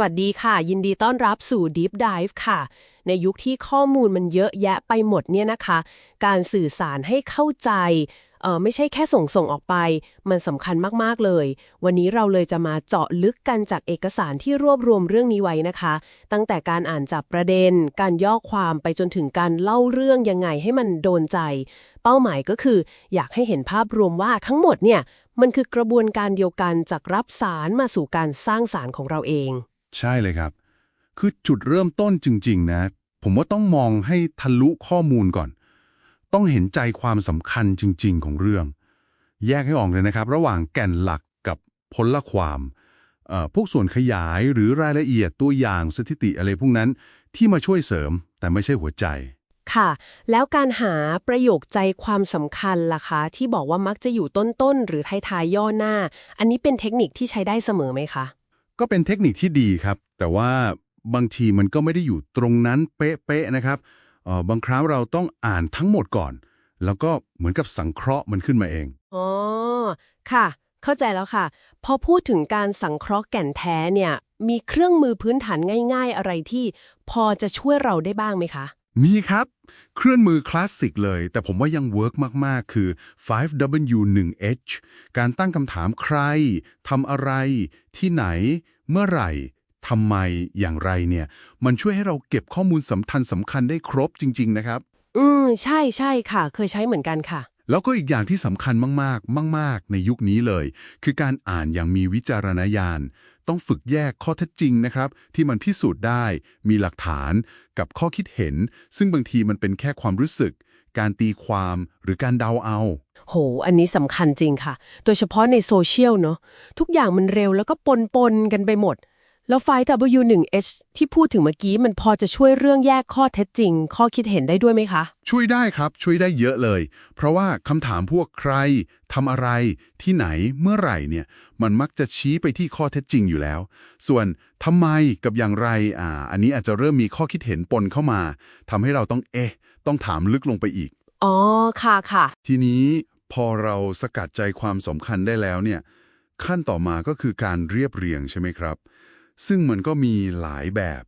วัสดีค่ะ ยินดีต้อนรับสู่ Deep Dive ค่ะ ในยุคที่ข้อมูลมันเยอะแยะไปหมดเนี่ยนะคะ การสื่อสารให้เข้าใจเออไม่ใช่แค่ส่งส่งออกไป มันสำคัญมาก ๆ เลย วันนี้เราเลยจะมาเจาะลึกกันจากเอกสารที่รวบรวมเรื่องนี้ไว้นะคะ ตั้งแต่การอ่านจับประเด็น การย่อความไปจนถึงการเล่าเรื่องยังไงให้มันโดนใจ เป้าหมายก็คือ อยากให้เห็นภาพรวมว่าทั้งหมดเนี่ย มันคือกระบวนการเดียวกันจากรับสารมาสู่การสร้างสารของเราเอง ใช่เลยครับ คือจุดเริ่มต้นจริง ๆ นะ ผมว่าต้องมองให้ทะลุข้อมูลก่อน ต้องเห็นใจความสำคัญจริง ๆ ของเรื่อง แยกให้ออกเลยนะครับ ระหว่างแก่นหลักกับผลความพวกส่วนขยายหรือรายละเอียดตัวอย่างสถิติอะไรพวกนั้นที่มาช่วยเสริมแต่ไม่ใช่หัวใจ ค่ะ แล้วการหาประโยคใจความสำคัญล่ะคะ ที่บอกว่ามักจะอยู่ต้นๆ หรือท้ายๆย่อหน้า อันนี้เป็นเทคนิคที่ใช้ได้เสมอไหมคะ ก็เป็นเทคนิคที่ดีครับ แต่ว่าบางทีมันก็ไม่ได้อยู่ตรงนั้นเป๊ะๆนะครับบางครั้งเราต้องอ่านทั้งหมดก่อน แล้วก็เหมือนกับสังเคราะห์มันขึ้นมาเองอ๋อค่ะ เข้าใจแล้วค่ะ พอพูดถึงการสังเคราะห์แก่นแท้เนี่ย มีเครื่องมือพื้นฐานง่าย ๆ อะไรที่พอจะช่วยเราได้บ้างไหมคะ มีครับ เครื่องมือคลาสสิกเลย แต่ผมว่ายังเวิร์กมาก ๆ คือ 5W1H การตั้งคำถามใครทำอะไร ที่ไหน เมื่อไหร่ทำไมอย่างไรเนี่ย มันช่วยให้เราเก็บข้อมูลสำคัญสำคัญได้ครบจริง ๆ นะครับ อืม ใช่ใช่ค่ะ เคยใช้เหมือนกันค่ะ แล้วก็อีกอย่างที่สำคัญมาก ๆ มาก ๆ ในยุคนี้เลย คือการอ่านอย่างมีวิจารณญาณ ต้องฝึกแยกข้อเท็จจริงนะครับ ที่มันพิสูจน์ได้ มีหลักฐานกับข้อคิดเห็น ซึ่งบางทีมันเป็นแค่ความรู้สึก การตีความหรือการเดาเอา โห อันนี้สำคัญจริงค่ะ โดยเฉพาะในโซเชียลเนาะทุกอย่างมันเร็วแล้วก็ปนปนกันไปหมด แล้วไฟล์ W1H ที่พูดถึงเมื่อกี้มันพอจะช่วยเรื่องแยกข้อเท็จจริง ข้อคิดเห็นได้ด้วยไหมคะ ช่วยได้ครับช่วยได้เยอะเลย เพราะว่าคำถามพวกใครทำอะไร ที่ไหนเมื่อไหร่เนี่ย มันมักจะชี้ไปที่ข้อเท็จจริงอยู่แล้ว ส่วนทำไมกับอย่างไรอ่า อันนี้อาจจะเริ่มมีข้อคิดเห็นปนเข้ามาทำให้เราต้องเอ๊ะ ต้องถามลึกลงไปอีก อ๋อค่ะค่ะ ทีนี้พอเราสกัดใจความสำคัญได้แล้วเนี่ย ขั้นต่อมาก็คือการเรียบเรียงใช่ไหมครับ ซึ่งมันก็มีหลายแบบ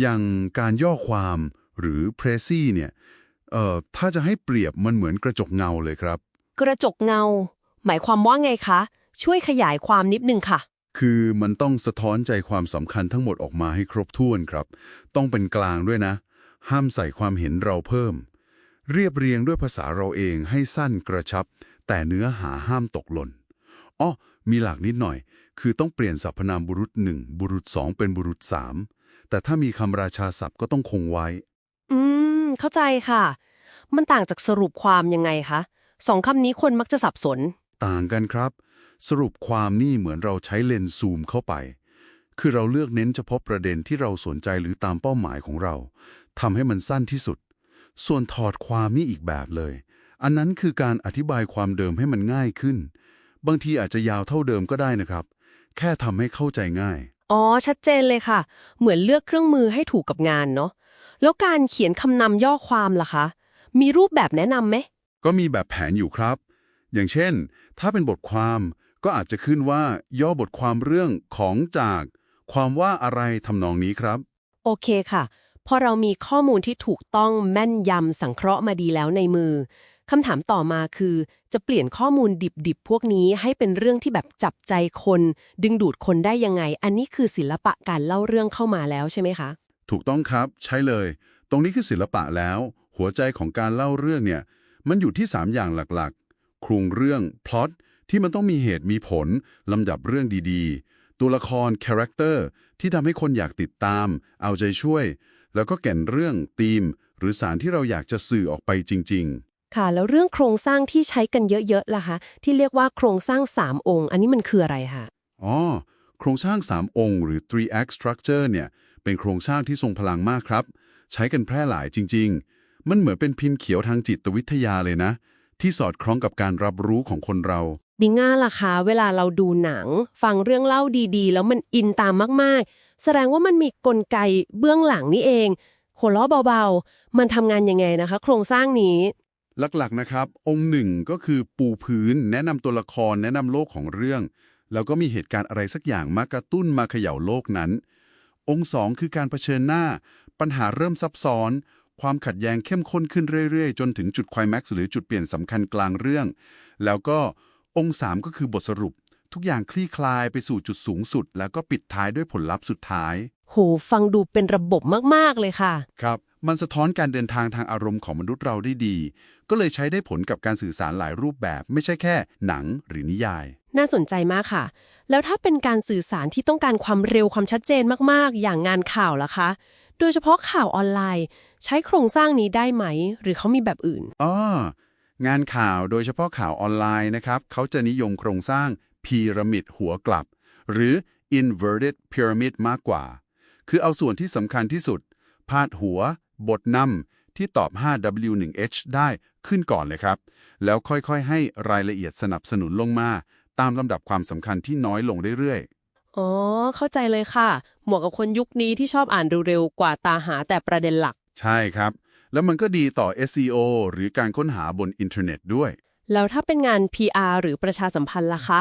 อย่างการย่อความหรือเพรซี่เนี่ยเอ่อถ้าจะให้เปรียบมันเหมือนกระจกเงาเลยครับ กระจกเงา หมายความว่าไงคะ ช่วยขยายความนิดนึงค่ะ คือมันต้องสะท้อนใจความสำคัญทั้งหมดออกมาให้ครบถ้วนครับ ต้องเป็นกลางด้วยนะ ห้ามใส่ความเห็นเราเพิ่ม เรียบเรียงด้วยภาษาเราเองให้สั้นกระชับ แต่เนื้อหาห้ามตกหล่น อ้อมีหลักนิดหน่อย คือต้องเปลี่ยนสรรพนามบุรุษหนึ่งบุรุษสองเป็นบุรุษสามแต่ถ้ามีคำราชาศัพท์ก็ต้องคงไว้ อืม เข้าใจค่ะ มันต่างจากสรุปความยังไงคะสองคำนี้คนมักจะสับสน ต่างกันครับ สรุปความนี่เหมือนเราใช้เลนส์ซูมเข้าไป คือเราเลือกเน้นเฉพาะประเด็นที่เราสนใจหรือตามเป้าหมายของเราทำให้มันสั้นที่สุด ส่วนถอดความนี่อีกแบบเลย อันนั้นคือการอธิบายความเดิมให้มันง่ายขึ้น บางทีอาจจะยาวเท่าเดิมก็ได้นะครับ แค่ทำให้เข้าใจง่าย อ๋อ ชัดเจนเลยค่ะ เหมือนเลือกเครื่องมือให้ถูกกับงานเนาะแล้วการเขียนคำนำย่อความล่ะคะ มีรูปแบบแนะนำไหมก็มีแบบแผนอยู่ครับ อย่างเช่น ถ้าเป็นบทความก็อาจจะขึ้นว่าย่อบทความเรื่องของจาก ความว่าอะไรทำนองนี้ครับ โอเคค่ะ พอเรามีข้อมูลที่ถูกต้องแม่นยำสังเคราะห์มาดีแล้วในมือ คำถามต่อมาคือ จะเปลี่ยนข้อมูลดิบๆ พวกนี้ให้เป็นเรื่องที่แบบจับใจคน ดึงดูดคนได้ยังไง อันนี้คือศิลปะการเล่าเรื่องเข้ามาแล้วใช่ไหมคะ ถูกต้องครับใช่เลย ตรงนี้คือศิลปะแล้ว หัวใจของการเล่าเรื่องเนี่ย มันอยู่ที่ 3 อย่างหลักๆโครงเรื่องพล็อตที่มันต้องมีเหตุมีผลลำดับเรื่องดีๆ ตัวละครคาแรคเตอร์ที่ทำให้คนอยากติดตาม เอาใจช่วย แล้วก็แก่นเรื่องธีม หรือสารที่เราอยากจะสื่อออกไปจริง ๆ ค่ะ แล้วเรื่องโครงสร้างที่ใช้กันเยอะๆล่ะคะที่เรียกว่าโครงสร้าง 3 องค์ อันนี้มันคืออะไรคะอ๋อโครงสร้าง 3 องค์ หรือ three act structure เนี่ยเป็นโครงสร้างที่ทรงพลังมากครับ ใช้กันแพร่หลายจริง ๆ มันเหมือนเป็นพิมพ์เขียวทางจิตวิทยาเลยนะ ที่สอดคล้องกับการรับรู้ของคนเราบิง่าล่ะคะเวลาเราดูหนัง ฟังเรื่องเล่าดีๆ แล้วมันอินตามมากๆ แสดงว่ามันมีกลไกเบื้องหลังนี่เองโคล้อเบาๆ มันทำงานยังไงนะคะ โครงสร้างนี้ หลักๆนะครับ องค์หนึ่งก็คือปูพื้น แนะนำตัวละครแนะนำโลกของเรื่อง แล้วก็มีเหตุการณ์อะไรสักอย่างมากระตุ้นมาเขย่าโลกนั้น องค์สองคือการเผชิญหน้า ปัญหาเริ่มซับซ้อน ความขัดแย้งเข้มข้นขึ้นเรื่อยๆ จนถึงจุดไคลแม็กซ์หรือจุดเปลี่ยนสำคัญกลางเรื่อง แล้วก็องค์สามก็คือบทสรุป ทุกอย่างคลี่คลายไปสู่จุดสูงสุด แล้วก็ปิดท้ายด้วยผลลัพธ์สุดท้าย โห ฟังดูเป็นระบบมาก ๆ เลยค่ะ ครับ มันสะท้อนการเดินทางทางอารมณ์ของมนุษย์เราได้ดี ก็เลยใช้ได้ผลกับการสื่อสารหลายรูปแบบ ไม่ใช่แค่หนังหรือนิยาย น่าสนใจมากค่ะ แล้วถ้าเป็นการสื่อสารที่ต้องการความเร็วความชัดเจนมากๆ อย่างงานข่าวล่ะคะ โดยเฉพาะข่าวออนไลน์ ใช้โครงสร้างนี้ได้ไหม หรือเขามีแบบอื่นอ๋องานข่าวโดยเฉพาะข่าวออนไลน์นะครับเขาจะนิยมโครงสร้างพีระมิดหัวกลับ หรือ inverted pyramid มากกว่า คือเอาส่วนที่สำคัญที่สุด พาดหัว บทนำที่ตอบ 5W1H ได้ขึ้นก่อนเลยครับ แล้วค่อยๆ ให้รายละเอียดสนับสนุนลงมา ตามลำดับความสำคัญที่น้อยลงเรื่อยๆ อ๋อ เข้าใจเลยค่ะเหมาะกับคนยุคนี้ที่ชอบอ่านเร็วๆ กว่าตาหาแต่ประเด็นหลัก ใช่ครับ แล้วมันก็ดีต่อ SEO หรือการค้นหาบนอินเทอร์เน็ตด้วย แล้วถ้าเป็นงาน PR หรือประชาสัมพันธ์ล่ะคะ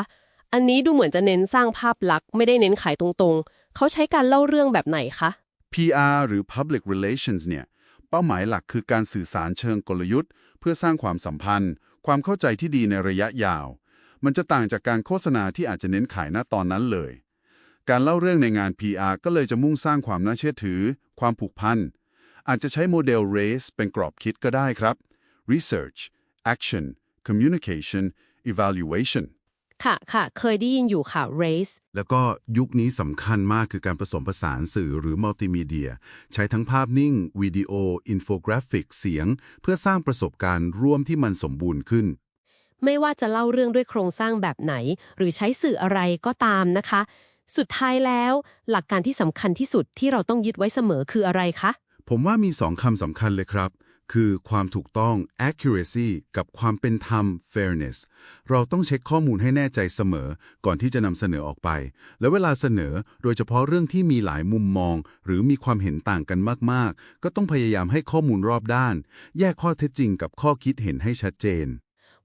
อันนี้ดูเหมือนจะเน้นสร้างภาพลักษณ์ไม่ได้เน้นขายตรงๆ เขาใช้การเล่าเรื่องแบบไหนคะ PR หรือ Public Relations เนี่ยเป้าหมายหลักคือการสื่อสารเชิงกลยุทธ์ เพื่อสร้างความสัมพันธ์ ความเข้าใจที่ดีในระยะยาว มันจะต่างจากการโฆษณาที่อาจจะเน้นขายหน้าตอนนั้นเลย การเล่าเรื่องในงาน PR ก็เลยจะมุ่งสร้างความน่าเชื่อถือ ความผูกพันอาจจะใช้โมเดล RACE เป็นกรอบคิดก็ได้ครับ Research Action Communication Evaluation ค่ะค่ะเคยได้ยินอยู่ค่ะ race แล้วก็ยุคนี้สำคัญมากคือการผสมผสานสื่อหรือมัลติมีเดีย ใช้ทั้งภาพนิ่ง วิดีโอ อินโฟกราฟิก เสียง เพื่อสร้างประสบการณ์ร่วมที่มันสมบูรณ์ขึ้น ไม่ว่าจะเล่าเรื่องด้วยโครงสร้างแบบไหน หรือใช้สื่ออะไรก็ตามนะคะ สุดท้ายแล้ว หลักการที่สำคัญที่สุดที่เราต้องยึดไว้เสมอคืออะไรคะ ผมว่ามีสองคำสำคัญเลยครับ คือความถูกต้อง accuracy กับความเป็นธรรม fairness เราต้องเช็คข้อมูลให้แน่ใจเสมอ ก่อนที่จะนำเสนอออกไป และเวลาเสนอ โดยเฉพาะเรื่องที่มีหลายมุมมอง หรือมีความเห็นต่างกันมาก ๆ ก็ต้องพยายามให้ข้อมูลรอบด้าน แยกข้อเท็จจริงกับข้อคิดเห็นให้ชัดเจน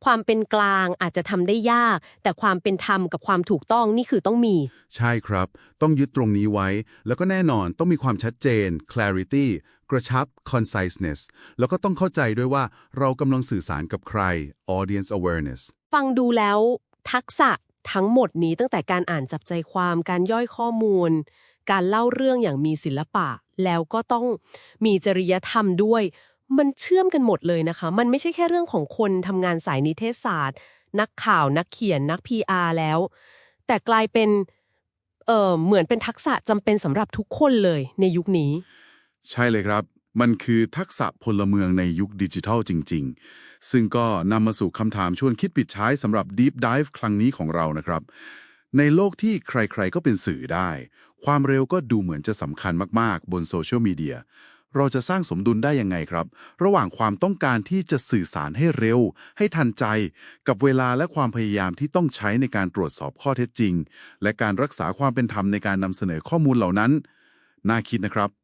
ความเป็นกลางอาจจะทำได้ยาก แต่ความเป็นธรรมกับความถูกต้องนี่คือต้องมี ใช่ครับ ต้องยึดตรงนี้ไว้ แล้วก็แน่นอนต้องมีความชัดเจน clarity กระชับ conciseness แล้วก็ต้องเข้าใจด้วยว่าเรากำลังสื่อสารกับใคร audience awareness ฟังดูแล้ว ทักษะทั้งหมดนี้ตั้งแต่การอ่านจับใจความการย่อยข้อมูล การเล่าเรื่องอย่างมีศิลปะ แล้วก็ต้องมีจริยธรรมด้วย มันเชื่อมกันหมดเลยนะคะ มันไม่ใช่แค่เรื่องของคนทำงานสายนิเทศศาสตร์ นักข่าวนักเขียนนัก PR แล้ว แต่กลายเป็นเออเหมือนเป็นทักษะจำเป็นสำหรับทุกคนเลยในยุคนี้ ใช่เลยครับ มันคือทักษะพลเมืองในยุคดิจิทัลจริง ๆ ซึ่งก็นำมาสู่คำถามชวนคิดปิดท้ายสำหรับ Deep Dive ครั้งนี้ของเรานะครับ ในโลกที่ใครๆก็เป็นสื่อได้ ความเร็วก็ดูเหมือนจะสำคัญมากๆ บนโซเชียลมีเดีย เราจะสร้างสมดุลได้ยังไงครับ ระหว่างความต้องการที่จะสื่อสารให้เร็ว ให้ทันใจ กับเวลาและความพยายามที่ต้องใช้ในการตรวจสอบข้อเท็จจริง และการรักษาความเป็นธรรมในการนำเสนอข้อมูลเหล่านั้น น่าคิดนะครับ